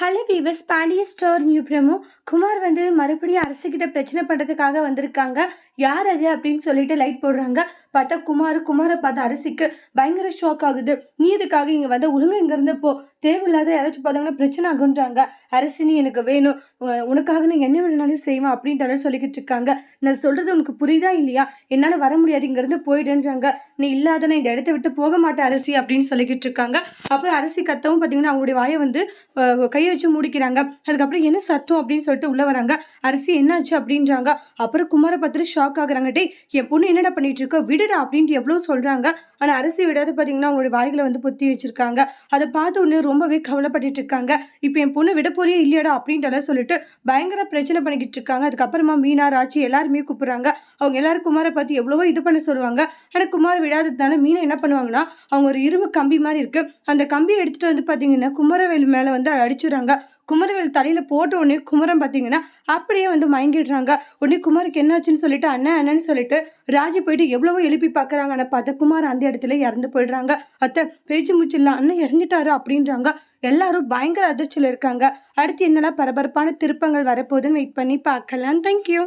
Hello viewers Pandiya store new promo. Kumar வந்து மறுபடியும் அரசுகிட்ட பிரச்சனை பண்ணுறதுக்காக வந்திருக்காங்க. யார் அது அப்படின்னு சொல்லிட்டு லைட் போடுறாங்க. பார்த்தா குமார் குமாரை பார்த்தா அரசிக்கு பயங்கர ஷாக் ஆகுது. நீ இதுக்காக இங்கே வந்து? ஒழுங்காக இங்கேருந்து போ. தேவையில்லாத யாராச்சும் பார்த்தாங்கன்னா பிரச்சனை ஆகுன்றாங்க அரசு நீ எனக்கு வேணும். உனக்காக நான் என்ன வேணாலும் செய்வேன் அப்படின்ட்டு சொல்லிக்கிட்டு இருக்காங்க. நான் சொல்கிறது உனக்கு புரியுதா இல்லையா? என்னால் வர முடியாது. இங்கேருந்து போயிடுன்றாங்க. நீ இல்லாத இந்த இடத்த விட்டு போக மாட்டேன் அரசி அப்படின்னு சொல்லிக்கிட்டு இருக்காங்க. அப்புறம் அரசி கத்தவும் பார்த்தீங்கன்னா அவங்களுடைய வாயை வந்து கையை வச்சு மூடிக்கிறாங்க. அதுக்கப்புறம் என்ன சத்தம் அப்படின்னு சொல்லிட்டு உள்ளே வராங்க. அரிசி என்னாச்சு அப்படின்றாங்க. அப்புறம் குமார பார்த்துட்டு ஷாக் ஆகுறாங்க. டே என் பொண்ணு என்னடா பண்ணிட்டு இருக்கோ? விடுடா அப்படின்ட்டு எவ்வளோ சொல்றாங்க. ஆனால் அரிசி விடாது பார்த்தீங்கன்னா அவங்களுடைய வாய்களை வந்து பொத்தி வச்சிருக்காங்க. அதை பார்த்த உடனே ரொம்பவே கவலைப்பட்டுட்டு இருக்காங்க. இப்போ என் பொண்ணு விட போறியே இல்லையாடா அப்படின்ட்டு சொல்லிட்டு பயங்கர பிரச்சனை பண்ணிக்கிட்டு இருக்காங்க. அதுக்கப்புறமா மீனா ராச்சி எல்லாருமே கூப்பிடுறாங்க. அவங்க எல்லாரும் குமாரை பார்த்து எவ்வளவோ இது பண்ண சொல்லுவாங்க. ஆனால் குமார் விடாததுனால மீனை என்ன பண்ணுவாங்கன்னா அவங்க ஒரு இரும்பு கம்பி மாதிரி இருக்கு. அந்த கம்பியை எடுத்துட்டு வந்து பார்த்தீங்கன்னா குமரவேல் மேலே வந்து அடிச்சுடுறாங்க. குமரவேல் தலையில் போட்ட உடனே குமரன் பார்த்தீங்கன்னா அப்படியே வந்து மயங்கிடுறாங்க. உடனே குமாருக்கு என்னாச்சுன்னு சொல்லிட்டு அண்ணன் அண்ணன்னு சொல்லிட்டு ராஜி போயிட்டு எவ்வளவோ எழுப்பி பார்க்குறாங்க ஆனால் பார்த்தா குமார் அந்த இடத்துல இறந்து போயிடுறாங்க. அத்தை பேச்சு மூச்சு அண்ணன் இறந்துட்டாரு அப்படின்றாங்க. எல்லாரும் பயங்கர அதிர்ச்சியில் இருக்காங்க. அடுத்து என்னெல்லாம் பரபரப்பான திருப்பங்கள் வரப்போகுதுன்னு வெயிட் பண்ணி பார்க்கலாம். தேங்க்யூ